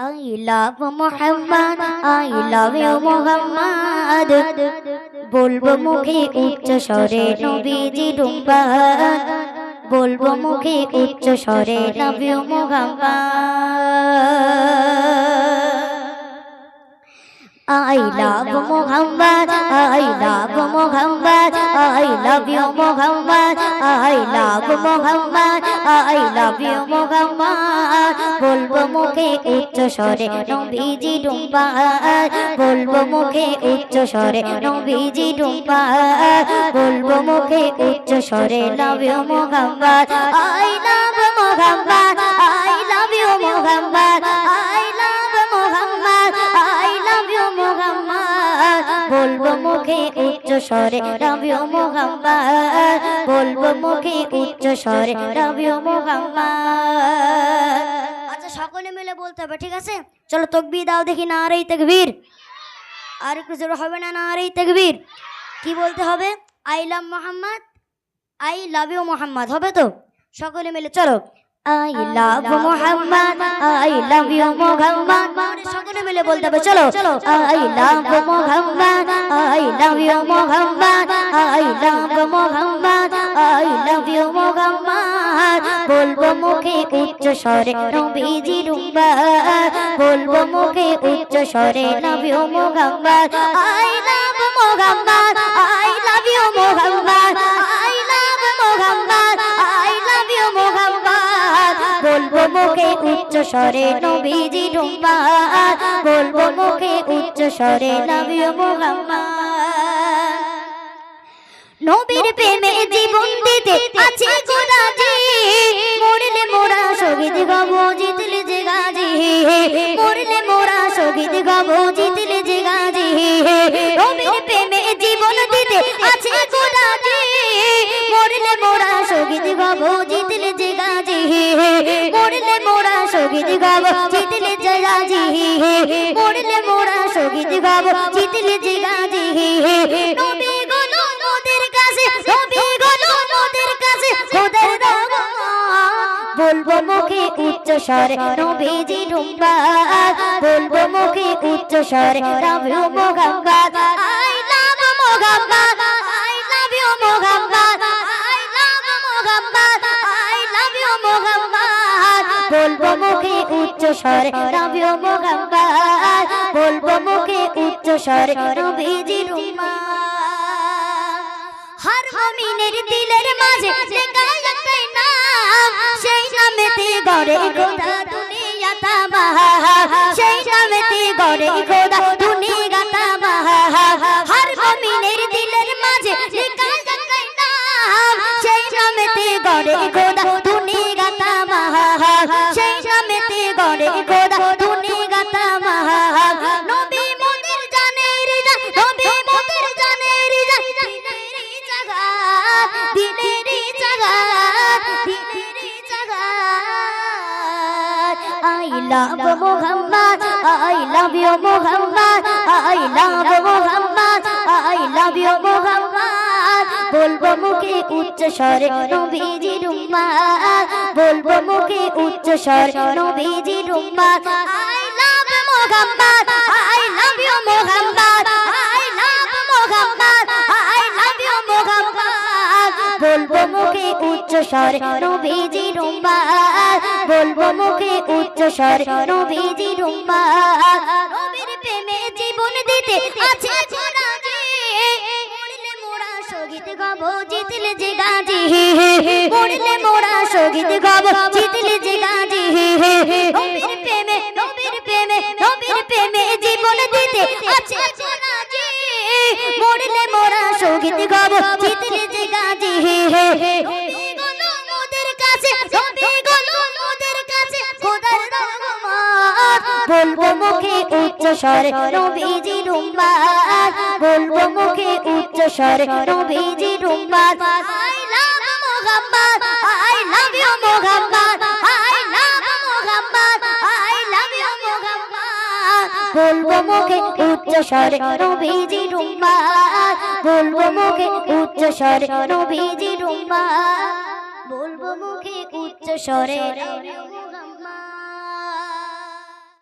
I love Muhammad I love you Muhammad বলব মুখে উচ্চ স্বরে নবীজি ডুম্বাদ বলব মুখে উচ্চ স্বরে নবী Muhammad I love Muhammad, I love Muhammad, I love you Muhammad, I love Muhammad, I love you Muhammad মুখে উচ্চ স্বরে নবীজি ডুম্বাদ বলব মুখে উচ্চ স্বরে নবীজি ডুম্বাদ বলব মুখে উচ্চ স্বরে love you Muhammad, I love Muhammad, I love you Muhammad, I love Muhammad, I love you Muhammad বলব মুখে উচ্চ স্বরে রবিও মোহাম্মদ বলব মুখে উচ্চ স্বরে রবিও মোহাম্মদ। আচ্ছা সকলে মিলে বলতে হবে ঠিক আছে চলো তকবি দাও দেখি না আর এই তকবীর আর একটু জোরে হবে না না আর এই তকবীর কি বলতে হবে I love Mohammad I love you Mohammad হবে তো সকলে মিলে চলো I love Mohammad I love you Mohammad সকলে মিলে বলতে হবে চলো I love Mohammad I love you Mohammad I love Mohammad I love you বলব মুখে উচ্চ স্বরে নবীজি রুম্বা, বলব মুখে উচ্চ স্বরে নবী ও Mohammad. I love Mohammad, I love you Mohammad, I love Mohammad, I love you Mohammad. বলব মুখে উচ্চ স্বরে নবীজি রুম্বা, বলব মুখে উচ্চ স্বরে নবী ও মোহাম্মদ। নবীর প্রেমে জীবন দিতে আছে গাজি মরলে মোরা শহীদ গব, জিতলে গাজি মরলে মোরা শহীদ গব, জিতলে যে নবী গুলো মোদের বলব মুখে উচ্চ স্বরে, নবীজি ডুম্বা বলব মুখে উচ্চ স্বরে নবী Mohammad. I love Mohammad, I love you I love Mohammad. Mohammad, বলব মুখে উচ্চ স্বরে, নবী মোহাম্মদ, বলব মুখে উচ্চ স্বরে নবীজি ডুম্বা হর মুমিনের দিলের মাঝে লেখা একটাই নাম, সেই নামেতে গড়ে খোদা দুনিয়া তাবাহা সেই নামেতে গড়ে খোদা দুনিয়া তাবাহা হর মুমিনের দিলের মাঝে লেখা একটাই নাম, সেই নামেতে গড়ে খোদা I love Muhammad I love you Muhammad I love Muhammad I love you Muhammad বলব মুখে উচ্চ স্বরে নবীজি রুম্মাদ বলব মুখে উচ্চ স্বরে Biji রুম্মাদ I love Muhammad স্বরে নবীজি রুম্বা, বলব মুখে উচ্চ স্বর নবীজি রুম্বা। নবীর প্রেমে জীবন দিতে আছে গব, জিতলে যে গাজি। মরলে মোরা শহীদ গব, জিতলে যে গাজি। বলব মুখে উচ্চ স্বরে, নবীজি রুম্বাদ বলব মুখে উচ্চ স্বরে, নবীজি রুম্বাদ I love Mohammad, I love you Mohammad, I love Mohammad, I love you Mohammad. বলব মুখে উচ্চ স্বরে, নবীজি রুম্বাদ বলব মুখে উচ্চ স্বরে, নবীজি রুম্বাদ বলব মুখে উচ্চ স্বরে